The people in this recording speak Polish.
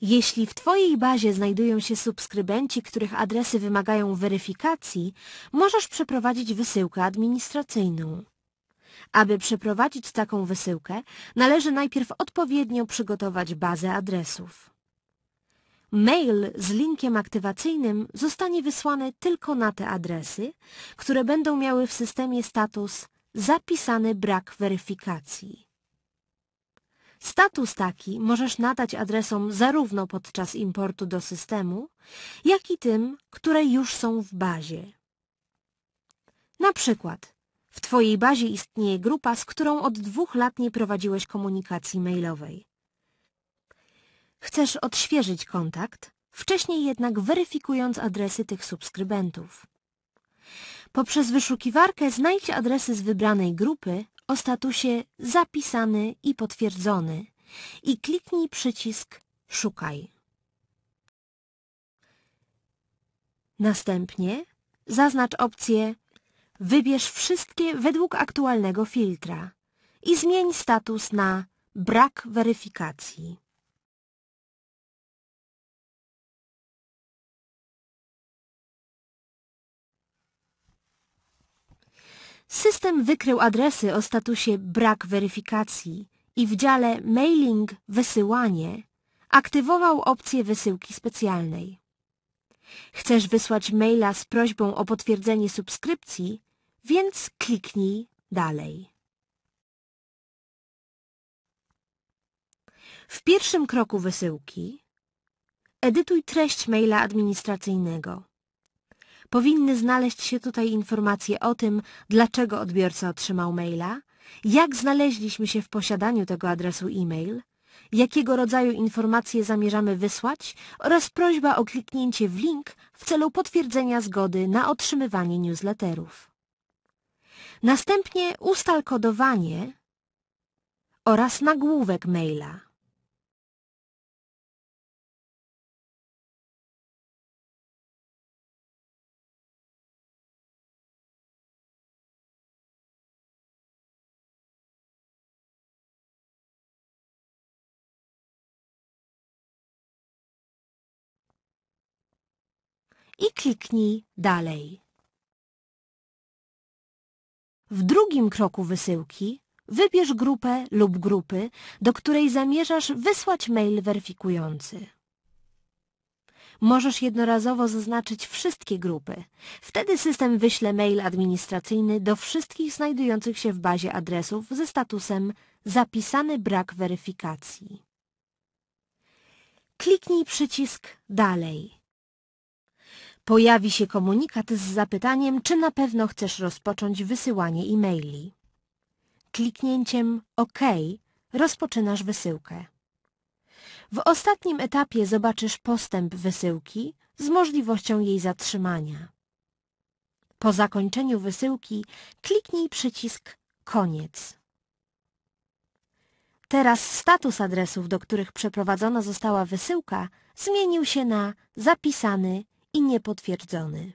Jeśli w Twojej bazie znajdują się subskrybenci, których adresy wymagają weryfikacji, możesz przeprowadzić wysyłkę administracyjną. Aby przeprowadzić taką wysyłkę, należy najpierw odpowiednio przygotować bazę adresów. Mail z linkiem aktywacyjnym zostanie wysłany tylko na te adresy, które będą miały w systemie status zapisany brak weryfikacji. Status taki możesz nadać adresom zarówno podczas importu do systemu, jak i tym, które już są w bazie. Na przykład w Twojej bazie istnieje grupa, z którą od dwóch lat nie prowadziłeś komunikacji mailowej. Chcesz odświeżyć kontakt, wcześniej jednak weryfikując adresy tych subskrybentów. Poprzez wyszukiwarkę znajdź adresy z wybranej grupy o statusie zapisany i potwierdzony i kliknij przycisk Szukaj. Następnie zaznacz opcję Wybierz wszystkie według aktualnego filtra i zmień status na Brak weryfikacji. System wykrył adresy o statusie brak weryfikacji i w dziale Mailing wysyłanie aktywował opcję wysyłki specjalnej. Chcesz wysłać maila z prośbą o potwierdzenie subskrypcji, więc kliknij dalej. W pierwszym kroku wysyłki edytuj treść maila administracyjnego. Powinny znaleźć się tutaj informacje o tym, dlaczego odbiorca otrzymał maila, jak znaleźliśmy się w posiadaniu tego adresu e-mail, jakiego rodzaju informacje zamierzamy wysłać oraz prośba o kliknięcie w link w celu potwierdzenia zgody na otrzymywanie newsletterów. Następnie ustal kodowanie oraz nagłówek maila. I kliknij Dalej. W drugim kroku wysyłki wybierz grupę lub grupy, do której zamierzasz wysłać mail weryfikujący. Możesz jednorazowo zaznaczyć wszystkie grupy. Wtedy system wyśle mail administracyjny do wszystkich znajdujących się w bazie adresów ze statusem zapisany brak weryfikacji. Kliknij przycisk Dalej. Pojawi się komunikat z zapytaniem, czy na pewno chcesz rozpocząć wysyłanie e-maili. Kliknięciem OK rozpoczynasz wysyłkę. W ostatnim etapie zobaczysz postęp wysyłki z możliwością jej zatrzymania. Po zakończeniu wysyłki kliknij przycisk Koniec. Teraz status adresów, do których przeprowadzona została wysyłka, zmienił się na zapisany i niepotwierdzony.